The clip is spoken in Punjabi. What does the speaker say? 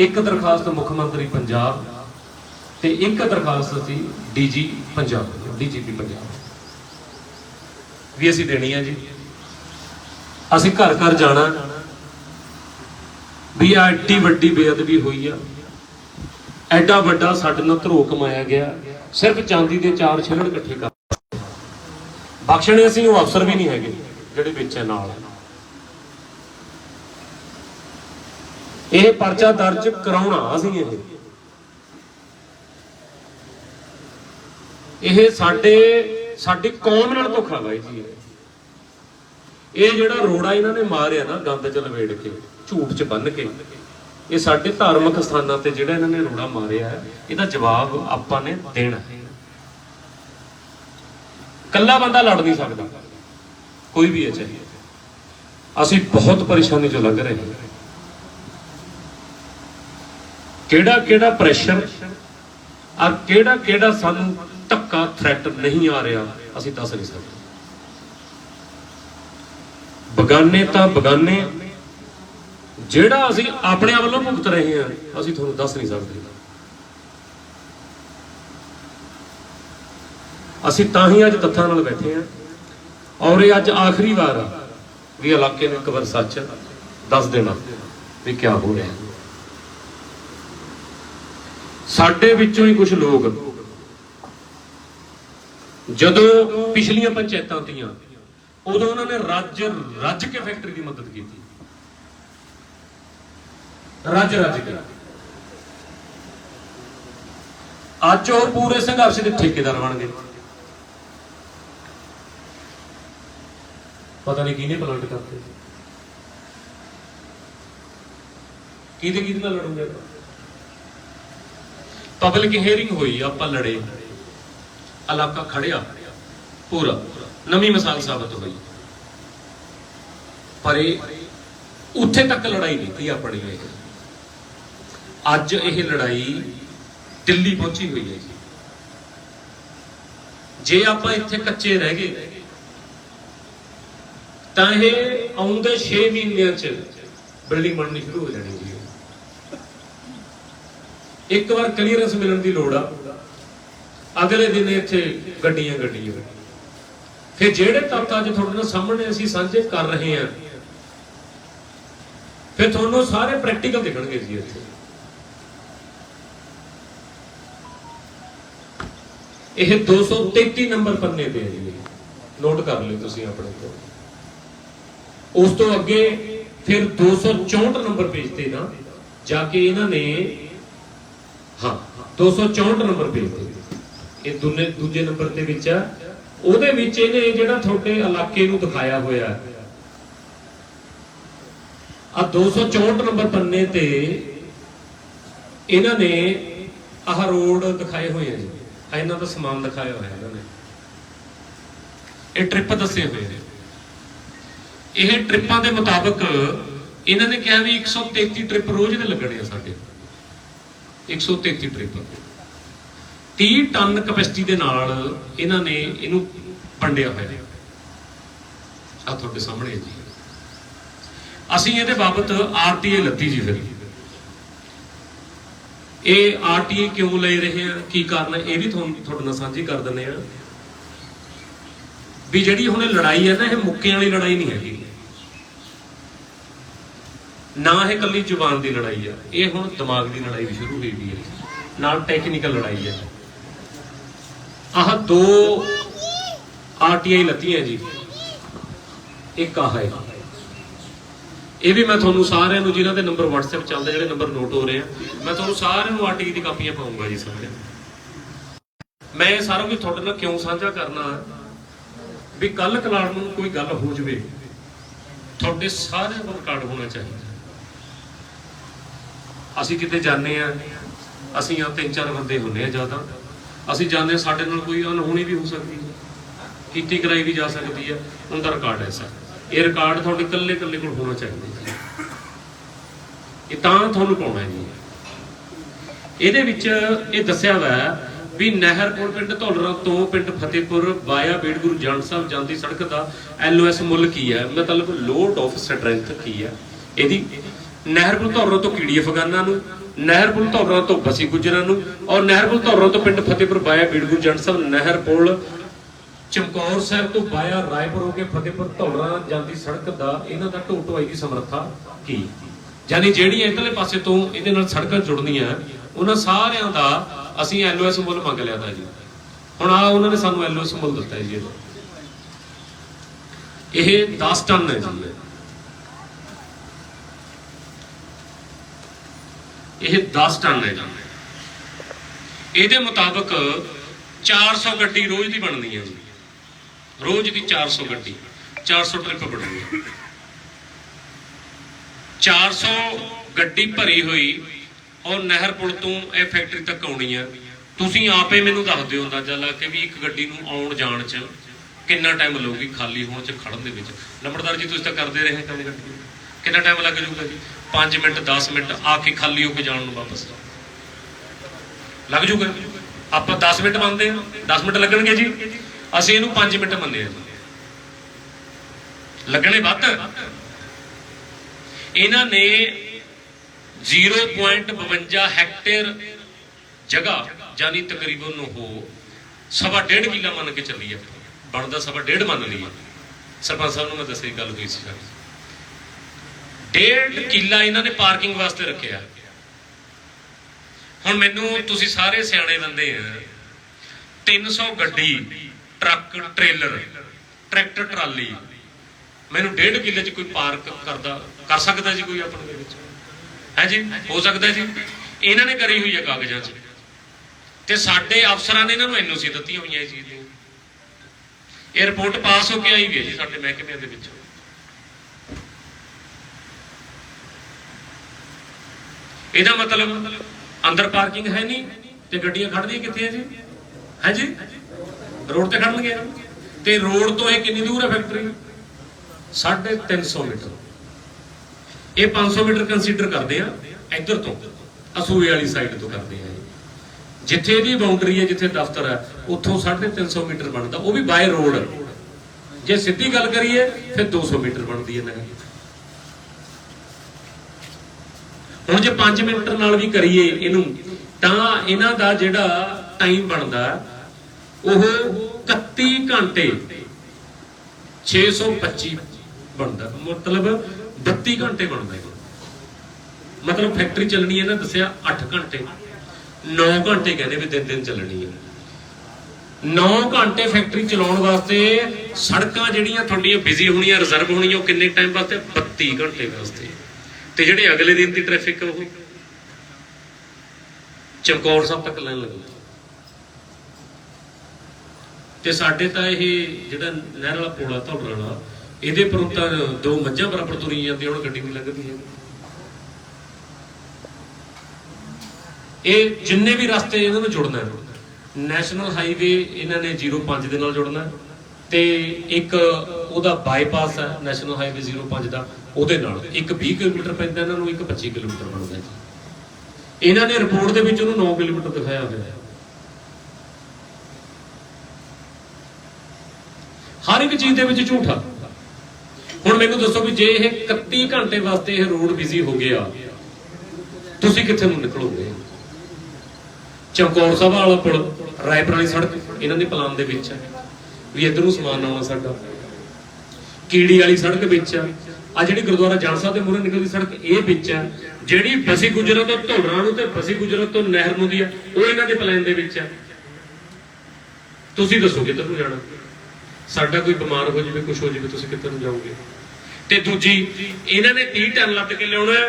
ਇੱਕ ਦਰਖਾਸਤ ਮੁੱਖ ਮੰਤਰੀ ਪੰਜਾਬ ਤੇ ਇੱਕ ਦਰਖਾਸਤ ਸੀ ਡੀਜੀ ਪੰਜਾਬ, ਡੀਜੀਪੀ ਪੰਜਾਬ। ਵੀ ਅਸੀਂ ਦੇਣੀ ਆ ਜੀ। ਅਸੀਂ ਘਰ ਘਰ ਜਾਣਾ। ਵੀ ਆ ਐਡੀ ਵੱਡੀ ਬੇਅਦਬੀ ਹੋਈ ਆ। ਐਡਾ ਵੱਡਾ ਸਾਡੇ ਨਾਲ ਧਰੋ ਕਮਾਇਆ ਗਿਆ। ਸਿਰਫ ਚਾਂਦੀ ਦੇ ਚਾਰ ਛਿਲੜ ਇਕੱਠੇ ਕਰ। ਬਖਸ਼ਣੇ ਅਸੀਂ ਉਹ ਅਫਸਰ ਵੀ ਨਹੀਂ ਹੈਗੇ ਜਿਹੜੇ ਵਿੱਚ ਨਾਲ। ਇਹ ਪਰਚਾ ਦਰਜ ਕਰਾਉਣਾ ਅਸੀਂ ਇਹ। ਇਹ ਸਾਡੇ, ਸਾਡੀ ਕੌਮ ਨਾਲ ਧੋਖਾ ਬਾਈ ਜੀ ਇਹ। ਜਿਹੜਾ ਰੋੜਾ ਇਹਨਾਂ ਨੇ ਮਾਰਿਆ ਨਾ ਗੰਦ ਚ ਲਵੇੜ ਕੇ, ਝੂਠ ਚ ਬੰਨ ਕੇ, ਇਹ ਸਾਡੇ ਧਾਰਮਿਕ ਸਥਾਨਾਂ ਤੇ ਜਿਹੜਾ ਇਹਨਾਂ ਨੇ ਰੋੜਾ ਮਾਰਿਆ ਇਹਦਾ ਜਵਾਬ ਆਪਾਂ ਨੇ ਦੇਣਾ ਹੈ। ਕੱਲਾ ਬੰਦਾ ਲੜ ਨਹੀਂ ਸਕਦਾ, ਕੋਈ ਵੀ ਹੈ ਚਾਹੀਏ ਅਸੀਂ ਬਹੁਤ ਪਰੇਸ਼ਾਨੀ ਚੋਂ ਲੰਘ ਰਹੇ ਹਾਂ। ਕਿਹੜਾ ਕਿਹੜਾ ਪ੍ਰੈਸ਼ਰ ਔਰ ਕਿਹੜਾ ਕਿਹੜਾ ਸਾਨੂੰ ਧੱਕਾ ਥ੍ਰੈਟ ਨਹੀਂ ਆ ਰਿਹਾ, ਅਸੀਂ ਦੱਸ ਨਹੀਂ ਸਕਦੇ। ਬਗਾਨੇ ਤਾਂ ਬਗਾਨੇ, ਜਿਹੜਾ ਅਸੀਂ ਆਪਣੇ ਆਪ ਵੱਲੋਂ ਭੁਗਤ ਰਹੇ ਹਾਂ, ਅਸੀਂ ਤੁਹਾਨੂੰ ਦੱਸ ਨਹੀਂ ਸਕਦੇ। ਅਸੀਂ ਤਾਂ ਹੀ ਅੱਜ ਤੱਥਾਂ ਨਾਲ ਬੈਠੇ ਹਾਂ ਔਰ ਇਹ ਅੱਜ ਆਖਰੀ ਵਾਰ ਆ ਵੀ ਇਲਾਕੇ ਨੂੰ ਇੱਕ ਵਾਰ ਸੱਚ ਦੱਸ ਦੇਣਾ ਵੀ ਕੀ ਹੋ ਰਿਹਾ। ਸਾਡੇ ਵਿੱਚੋਂ ਹੀ ਕੁਝ ਲੋਕ ਜਦੋਂ ਪਿਛਲੀਆਂ ਪੰਚਾਇਤਾਂ ਤੀਆਂ ਉਦੋਂ ਉਹਨਾਂ ਨੇ ਰੱਜ ਰੱਜ ਕੇ ਫੈਕਟਰੀ ਦੀ ਮਦਦ ਕੀਤੀ। ਰੱਜ ਰੱਜ ਕੇ। ਅੱਜ ਉਹ ਪੂਰੇ ਸੰਘਰਸ਼ ਦੇ ਠੇਕੇਦਾਰ ਬਣ ਗਏ ਪਤਾ ਨਹੀਂ ਕਿਹਨੇ ਪਲਟ ਕਰਤੇ। ਕਿਹਦੇ ਕਿਹਦੇ ਨਾਲ ਲੜੂਗੇ ਪਬਲਿਕ ਹੀਅਰਿੰਗ ਹੋਈ? ਆਪਾਂ ਲੜੇ। ਇਲਾਕਾ ਖੜਿਆ। ਪੂਰਾ। ਨਵੀਂ ਮਿਸਾਲ ਸਾਬਤ ਹੋਈ। ਪਰ ਇਹ ਉੱਥੇ ਤੱਕ ਲੜਾਈ ਨਹੀਂ ਤੀ ਆਪਣੀ ਇਹ। ਅੱਜ ਇਹ ਲੜਾਈ ਦਿੱਲੀ ਪਹੁੰਚੀ ਹੋਈ ਹੈ ਜੀ। ਜੇ ਆਪਾਂ ਇੱਥੇ ਕੱਚੇ ਰਹਿ ਗਏ, ਤਾਂ ਇਹ ਆਉਂਦੇ 6 ਮਹੀਨਿਆਂ ਚ ਬਿਲਡਿੰਗ ਬਣਨੀ ਸ਼ੁਰੂ ਹੋ ਜਾਣੀ ਇੱਕ ਵਾਰ ਕਲੀਅਰੈਂਸ ਮਿਲਣ ਦੀ ਲੋੜ ਆ। ਅਗਲੇ ਦਿਨ ਇੱਥੇ ਗੱਡੀਆਂ ਗੱਡੀਆਂ ਫਿਰ ਜਿਹੜੇ ਤੱਤ ਅੱਜ ਤੁਹਾਡੇ ਨਾਲ ਸਾਹਮਣੇ ਅਸੀਂ ਸਾਂਝੇ ਕਰ ਰਹੇ ਹਾਂ, ਫਿਰ ਤੁਹਾਨੂੰ ਸਾਰੇ ਪ੍ਰੈਕਟੀਕਲ ਦਿਖਣਗੇ ਜੀ ਇੱਥੇ। ਇਹ 233 ਨੰਬਰ ਪੰਨੇ ਤੇ ਹੈ ਜੀ। ਨੋਟ ਕਰ ਲਿਓ ਤੁਸੀਂ ਆਪਣੇ ਕੋਲ। ਉਸ ਤੋਂ ਅੱਗੇ ਫਿਰ 264 ਨੰਬਰ ਪੇਜ ਤੇ ਨਾ ਜਾ ਕੇ ਇਹਨਾਂ ਨੇ ਹਾਂ 264 ਨੰਬਰ ਪੇਜ ਤੇ। ਇਹ ਦੂਨੇ, ਦੂਜੇ ਨੰਬਰ ਦੇ ਵਿੱਚ ਆ। ਉਹਦੇ ਵਿੱਚ ਇਹਨੇ ਜਿਹੜਾ ਤੁਹਾਡੇ ਇਲਾਕੇ ਨੂੰ ਦਿਖਾਇਆ ਹੋਇਆ ਆ 264 ਨੰਬਰ ਪੰਨੇ ਤੇ ਇਹਨਾਂ ਨੇ ਆਹ ਰੋਡ ਦਿਖਾਏ ਹੋਏ ਆ ਜੀ। ਆ ਇਹਨਾਂ ਦਾ ਸਮਾਨ ਦਿਖਾਇਆ ਹੋਇਆ ਇਹਨਾਂ ਨੇ। ਇਹ ਟ੍ਰਿਪ ਦੱਸੇ ਹੋਏ ਨੇ। ਇਹ ਟ੍ਰਿਪਾਂ ਦੇ ਮੁਤਾਬਕ ਇਹਨਾਂ ਨੇ ਕਿਹਾ ਵੀ 133 ਟ੍ਰਿਪ ਰੋਜ਼ ਦੇ ਲੱਗਣੇ ਆ ਸਾਡੇ। 133 ਟ੍ਰਿਪ। 30 ਟਨ ਕਪੈਸਿਟੀ ਦੇ ਨਾਲ ਇਹਨਾਂ ਨੇ ਇਹਨੂੰ ਵੰਡਿਆ ਹੋਇਆ। ਆ ਤੁਹਾਡੇ ਸਾਹਮਣੇ ਹੈ ਜੀ। ਅਸੀਂ ਇਹਦੇ ਬਾਬਤ ਆਰਟੀਏ ਲੱਤੀ ਜੀ ਫਿਰ। ਇਹ ਆਰਟੀਏ ਕਿਉਂ ਲੈ ਰਹੇ ਆ? ਕੀ ਕਾਰਨ ਹੈ? ਇਹ ਵੀ ਤੁਹਾਨੂੰ ਤੁਹਾਡੇ ਨਾਲ ਸਾਂਝੀ ਕਰ ਦਿੰਦੇ ਆ ਵੀ ਜਿਹੜੀ ਹੁਣ ਲੜਾਈ ਹੈ ਨਾ, ਇਹ ਮੁੱਕਿਆਂ ਵਾਲੀ ਲੜਾਈ ਨਹੀਂ ਹੈਗੀ। ਨਾ ਇਹ ਕੱਲੀ ਜ਼ੁਬਾਨ ਦੀ ਲੜਾਈ ਆ, ਇਹ ਹੁਣ ਦਿਮਾਗ ਦੀ ਲੜਾਈ ਵੀ ਸ਼ੁਰੂ ਹੋਈ ਵੀ ਹੈ ਨਾਲ ਟੈਕਨੀਕਲ ਲੜਾਈ ਹੈ ਆਹ ਦੋ ਆਰਟੀਆਈ ਲੱਤੀਆਂ ਜੀ। ਇੱਕ ਆਹ ਹੈ। ਇਹ ਵੀ ਮੈਂ ਤੁਹਾਨੂੰ ਸਾਰਿਆਂ ਨੂੰ, ਜਿਨ੍ਹਾਂ ਦੇ ਨੰਬਰ WhatsApp ਚੱਲਦੇ ਜਿਹੜੇ ਨੰਬਰ ਨੋਟ ਹੋ ਰਹੇ ਆ, ਮੈਂ ਤੁਹਾਨੂੰ ਸਾਰਿਆਂ ਨੂੰ ਆਰਟੀਆਈ ਦੀ ਕਾਪੀਆਂ ਪਾਉਂਗਾ ਜੀ ਸਾਰਿਆਂ ਨੂੰ। ਮੈਂ ਇਹ ਸਾਰਾ ਕੁਝ ਤੁਹਾਡੇ ਨਾਲ ਕਿਉਂ ਸਾਂਝਾ ਕਰਨਾ ਵੀ ਕੱਲ ਕਲਾੜ ਨੂੰ ਕੋਈ ਗੱਲ ਹੋ ਜਵੇ, ਤੁਹਾਡੇ ਸਾਰਿਆਂ ਕੋਲ ਰਿਕਾਰਡ ਹੋਣਾ ਚਾਹੀਦਾ। ਅਸੀਂ ਕਿਤੇ ਜਾਂਦੇ ਆ ਅਸੀਂ ਆ ਤਿੰਨ ਚਾਰ ਬੰਦੇ ਹੁੰਨੇ ਆ ਜ਼ਿਆਦਾ। ਅਸੀਂ ਜਾਂਦੇ ਹਾਂ, ਸਾਡੇ ਨਾਲ ਕੋਈ ਅਨਹੋਣੀ ਵੀ ਹੋ ਸਕਦੀ ਹੈ। ਕੀਤੀ ਕਰਾਈ ਵੀ ਜਾ ਸਕਦੀ ਹੈ। ਉਹਦਾ ਰਿਕਾਰਡ ਹੈ ਸਰ। ਇਹ ਰਿਕਾਰਡ ਤੁਹਾਡੇ ਇਕੱਲੇ ਇਕੱਲੇ ਕੋਲ ਹੋਣਾ ਚਾਹੀਦਾ ਜੀ ਇਹ ਤਾਂ ਤੁਹਾਨੂੰ ਪਾਉਣਾ ਜੀ ਇਹਦੇ ਵਿੱਚ ਇਹ ਦੱਸਿਆ ਹੋਇਆ ਵੀ ਨਹਿਰ ਕੋਲ ਪਿੰਡ ਧੌਲਰਾ ਤੋਂ ਪਿੰਡ ਫਤਿਹਪੁਰ ਵਾਇਆ ਬੇੜਗੁਰੂ ਜਨ ਸਾਹਿਬ ਜਾਂਦੀ ਸੜਕ ਦਾ ਐਲਓਐਸ ਮੁੱਲ ਕੀ ਹੈ? ਮਤਲਬ ਲੋਡ ਆਫ ਸਟਰੈਂਥ ਕੀ ਹੈ? ਇਹਦੀ ਨਹਿਰ ਧੌਰਾ ਤੋਂ ਕੀੜੀ ਅਫਗਾਨਾ ਨੂੰ, ਨਹਿਰ ਧੌਰਾ ਤੋਂ ਬਸੀ ਗੁਜਰਾਂ ਨੂੰ ਔਰ ਨਹਿਰ ਧੌਰਾ ਤੋਂ ਪਿੰਡ ਫਤਿਹਪੁਰ ਬਾਇਆ ਬੀੜਗੂ ਜੰਡ ਸਾਹਿਬ ਨਹਿਰ ਚਮਕੌਰ ਸਾਹਿਬ ਤੋਂ ਬਾਇਆ ਰਾਏਪੁਰ ਹੋ ਕੇ ਫਤਿਹਪੁਰ ਧੌਰਾ ਜਾਂਦੀ ਸੜਕ ਦਾ ਇਹਨਾਂ ਦਾ ਢੋ ਦੀ ਸਮਰੱਥਾ ਕੀ? ਯਾਨੀ ਜਿਹੜੀਆਂ ਇਧਰਲੇ ਪਾਸੇ ਤੋਂ ਇਹਦੇ ਨਾਲ ਸੜਕਾਂ ਜੁੜਨੀਆਂ, ਉਹਨਾਂ ਸਾਰਿਆਂ ਦਾ ਅਸੀਂ ਐਲਓਐਸ ਮੁੱਲ ਮੰਗ ਲਿਆ ਤਾਂ ਜੀ। ਹੁਣ ਆ ਉਹਨਾਂ ਨੇ ਸਾਨੂੰ ਐਲਓਐਸ ਮੁੱਲ ਦਿੱਤਾ ਜੀ ਇਹ 10 ਟਨ ਹੈ ਜੀ ਇਹ 10 ਟਨ ਹੈ ਜੀ। ਇਹਦੇ ਮੁਤਾਬਕ 400 ਗੱਡੀ ਰੋਜ਼ ਦੀ ਬਣਦੀ ਹੈ ਜੀ। ਰੋਜ਼ ਦੀ 400 ਗੱਡੀ। 400 ਟ੍ਰਿਪ ਬਣਦੀ ਹੈ। 400 ਗੱਡੀ ਭਰੀ ਹੋਈ ਔਰ ਨਹਿਰ ਪੁਲ ਤੋਂ ਇਹ ਫੈਕਟਰੀ ਤੱਕ ਆਉਣੀ ਹੈ। ਤੁਸੀਂ ਆਪੇ ਮੈਨੂੰ ਦੱਸ ਦਿਓ ਅੰਦਾਜ਼ਾ ਲਾ ਕੇ ਵੀ ਇੱਕ ਗੱਡੀ ਨੂੰ ਆਉਣ ਜਾਣ 'ਚ ਕਿੰਨਾ ਟਾਈਮ ਲਊਗੀ ਖਾਲੀ ਹੋਣ 'ਚ ਖੜਨ ਦੇ ਵਿੱਚ। ਲੰਬੜਦਾਰ ਜੀ, ਤੁਸੀਂ ਤਾਂ ਕਰਦੇ ਰਹੇ ਕੰਮ ਗੱਡੀ ਨੂੰ। ਕਿੰਨਾ ਟਾਈਮ ਲੱਗ ਜਾਊਗਾ ਜੀ? 5 ਮਿੰਟ 10 ਮਿੰਟ ਆ ਕੇ ਖਾਲੀ ਹੋ ਕੇ ਜਾਣ ਨੂੰ ਵਾਪਸ ਲੱਗ ਜੂਗਾ? ਆਪਾਂ 10 ਮਿੰਟ ਮੰਨਦੇ ਹਾਂ। 10 ਮਿੰਟ ਲੱਗਣਗੇ ਜੀ। ਅਸੀਂ ਇਹਨੂੰ 5 ਮਿੰਟ ਮੰਨਦੇ ਹਾਂ ਜੀ। ਲੱਗਣੇ ਵੱਧ। ਇਹਨਾਂ ਨੇ 0.52 ਹੈਕਟੇਅਰ ਜਗ੍ਹਾ ਜਾਨੀ ਤਕਰੀਬਨ ਉਹ ਸਵਾ ਡੇਢ ਕਿੱਲਾ ਮੰਨ ਕੇ ਚੱਲੀ ਆ ਬਣਦਾ ਸਵਾ ਡੇਢ ਮੰਨ ਲਈ ਆ ਸਰਪੰਚ ਸਾਹਿਬ ਨੂੰ ਮੈਂ ਦੱਸੀ ਗੱਲ ਹੋਈ ਸੀ ਸਾਡੀ ਡੇਢ ਕਿੱਲਾ ਇਹਨਾਂ ਨੇ ਪਾਰਕਿੰਗ ਵਾਸਤੇ ਰੱਖਿਆ। ਹੁਣ ਮੈਨੂੰ ਤੁਸੀਂ ਸਾਰੇ ਸਿਆਣੇ ਬੰਦੇ ਆ। 300 ਗੱਡੀ, ਟਰੱਕ, ਟ੍ਰੇਲਰ, ਟਰੈਕਟਰ, ਟਰਾਲੀ। ਮੈਨੂੰ ਡੇਢ ਕਿੱਲੇ 'ਚ ਕੋਈ ਪਾਰਕ ਕਰਦਾ, ਕਰ ਸਕਦਾ ਜੀ ਕੋਈ ਆਪਣੇ ਦੇ ਵਿੱਚ? ਹੈ ਜੀ? ਹੋ ਸਕਦਾ ਜੀ? ਇਹਨਾਂ ਨੇ ਕਰੀ ਹੋਈ ਹੈ ਕਾਗਜ਼ਾਂ 'ਚ। ਤੇ ਸਾਡੇ ਅਫਸਰਾਂ ਨੇ ਇਹਨਾਂ ਨੂੰ ਐਨਓਸੀ ਦਿੱਤੀਆਂ ਹੋਈਆਂ ਇਸ ਚੀਜ਼ ਦੀਆਂ। ਇਹ ਰਿਪੋਰਟ ਪਾਸ ਹੋ ਕੇ ਆਈ ਵੀ ਹੈ ਜੀ ਸਾਡੇ ਮਹਿਕਮੇ ਦੇ ਵਿੱਚ। ਇਹਦਾ ਮਤਲਬ ਅੰਦਰ ਪਾਰਕਿੰਗ ਹੈ ਨਹੀਂ ਤੇ ਗੱਡੀਆਂ ਖੜਦੀਆਂ ਕਿੱਥੇ ਹੈ ਜੀ? ਹੈ ਜੀ? ਰੋਡ ਤੇ ਖੜਨਗੇ ਤੇ ਰੋਡ ਤੋਂ ਇਹ ਕਿੰਨੀ ਦੂਰ ਹੈ ਫੈਕਟਰੀ 350 ਮੀਟਰ। ਇਹ 500 ਮੀਟਰ ਕੰਸੀਡਰ ਕਰਦੇ ਆ ਇੱਧਰ ਤੋਂ। ਅਸੂਏ ਵਾਲੀ ਸਾਈਡ ਤੋਂ ਕਰਦੇ ਆ ਜਿੱਥੇ ਇਹਦੀ ਬਾਉਂਡਰੀ ਹੈ, ਜਿੱਥੇ ਦਫ਼ਤਰ ਹੈ, ਉੱਥੋਂ 350 ਮੀਟਰ ਬਣਦਾ। ਉਹ ਵੀ ਬਾਏ ਰੋਡ ਜੇ ਸਿੱਧੀ ਗੱਲ ਕਰੀਏ, ਫਿਰ 200 ਮੀਟਰ ਬਣਦੀ ਹੈ ਨਹਿਰ ਹੁਣ ਜੇ 5 ਮਿੰਟ ਨਾਲ ਵੀ ਕਰੀਏ ਇਹਨੂੰ, ਤਾਂ ਇਹਨਾਂ ਦਾ ਜਿਹੜਾ ਟਾਈਮ ਬਣਦਾ, ਉਹ 31 ਘੰਟੇ 625 ਬਣਦਾ। ਮਤਲਬ 32 ਘੰਟੇ ਬਣਦਾ ਇਹ ਮਤਲਬ ਫੈਕਟਰੀ ਚੱਲਣੀ ਹੈ ਨਾ ਦੱਸਿਆ 8 ਘੰਟੇ। 9 ਘੰਟੇ ਕਹਿੰਦੇ ਵੀ ਦਿਨ ਦਿਨ ਚੱਲਣੀ ਹੈ। 9 ਘੰਟੇ ਫੈਕਟਰੀ ਚਲਾਉਣ ਵਾਸਤੇ ਸੜਕਾਂ ਜਿਹੜੀਆਂ ਤੁਹਾਡੀਆਂ ਬਿਜ਼ੀ ਹੋਣੀਆਂ ਰਿਜ਼ਰਵ ਹੋਣੀਆਂ, ਉਹ ਕਿੰਨੇ ਟਾਈਮ ਵਾਸਤੇ? 32 ਘੰਟੇ ਵਾਸਤੇ। ਤੇ ਜਿਹੜੇ ਅਗਲੇ ਦਿਨ ਦੀ ਟ੍ਰੈਫਿਕ ਉਹ ਚਮਕੌਰ ਸਾਹਿਬ ਤੱਕ ਲੈਣ ਲੱਗੂ। ਤੇ ਸਾਡੇ ਤਾਂ ਇਹ ਜਿਹੜਾ ਨਹਿਰ ਵਾਲਾ ਪੋਲਾ ਧੌਣ ਵਾਲਾ, ਇਹਦੇ ਪਰ ਤਾਂ ਦੋ ਮੱਝਾਂ ਬਰਾਬਰ ਤੁਰੀ ਜਾਂਦੀਆਂ, ਹੁਣ ਗੱਡੀ ਨਹੀਂ ਲੱਗਦੀ ਹੈ। ਇਹ ਜਿੰਨੇ ਵੀ ਰਸਤੇ ਇਹਨਾਂ ਨੂੰ ਜੁੜਨਾ ਨੈਸ਼ਨਲ ਹਾਈਵੇ ਇਹਨਾਂ ਨੇ 05 ਦੇ ਨਾਲ ਜੁੜਨਾ ਤੇ ਇੱਕ ਉਹਦਾ ਬਾਈਪਾਸ ਹੈ ਨੈਸ਼ਨਲ ਹਾਈਵੇ 05 ਦਾ, ਉਹਦੇ ਨਾਲ। ਇੱਕ 20 ਕਿਲੋਮੀਟਰ ਪੈਂਦਾ, ਇਹਨਾਂ ਨੂੰ ਇੱਕ 25 ਕਿਲੋਮੀਟਰ ਬਣਦਾ ਜੀ। ਇਹਨਾਂ ਨੇ ਰਿਪੋਰਟ ਦੇ ਵਿੱਚ ਉਹਨੂੰ 9 ਕਿਲੋਮੀਟਰ ਦਿਖਾਇਆ ਹੋਇਆ ਹੈ। ਹਰ ਇੱਕ ਚੀਜ਼ ਦੇ ਵਿੱਚ ਝੂਠਾ। ਹੁਣ ਮੈਨੂੰ ਦੱਸੋ ਵੀ ਜੇ ਇਹ 31 ਘੰਟੇ ਵਾਸਤੇ ਇਹ ਰੋਡ ਬਿਜ਼ੀ ਹੋ ਗਿਆ, ਤੁਸੀਂ ਕਿੱਥੇ ਨੂੰ ਨਿਕਲੋਗੇ? ਚਮਕੌਰ ਸਾਹਿਬ ਵਾਲਾ ਪੁਲ, ਰਾਏਪੁਰ ਵਾਲੀ ਸੜਕ, ਇਹਨਾਂ ਦੇ ਪਲਾਨ ਦੇ ਵਿੱਚ ਹੈ ਵੀ ਇੱਧਰ ਨੂੰ ਸਮਾਨ ਆਉਣਾ ਸਾਡਾ। ਕੀੜੀ ਵਾਲੀ ਸੜਕ ਵਿੱਚ ਆ। ਆ ਜਿਹੜੀ ਗੁਰਦੁਆਰਾ ਜਾਣ ਸਾਹਿਬ ਦੇ ਮੂਹਰੇ ਨਿਕਲਦੀ ਸੜਕ, ਇਹ ਵਿੱਚ ਆ। ਜਿਹੜੀ ਬਸੀ ਗੁਜਰਾਂ ਤੋਂ ਢੋਲਰਾਂ ਨੂੰ ਤੇ ਬਸੀ ਗੁਜਰਾਂ ਤੋਂ ਨਹਿਰ ਨੂੰ ਦੀ ਆ, ਉਹ ਇਹਨਾਂ ਦੇ ਪਲਾਨ ਦੇ ਵਿੱਚ ਆ। ਤੁਸੀਂ ਦੱਸੋ ਕਿੱਧਰ ਨੂੰ ਜਾਣਾ? ਸਾਡਾ ਕੋਈ ਬਿਮਾਰ ਹੋ ਜਾਵੇ ਕੁਝ ਹੋ ਜਾਵੇ, ਤੁਸੀਂ ਕਿੱਧਰ ਨੂੰ ਜਾਓਗੇ? ਤੇ ਦੂਜੀ, ਇਹਨਾਂ ਨੇ 30 ਟਨ ਲੱਦ ਕੇ ਲਿਆਉਣਾ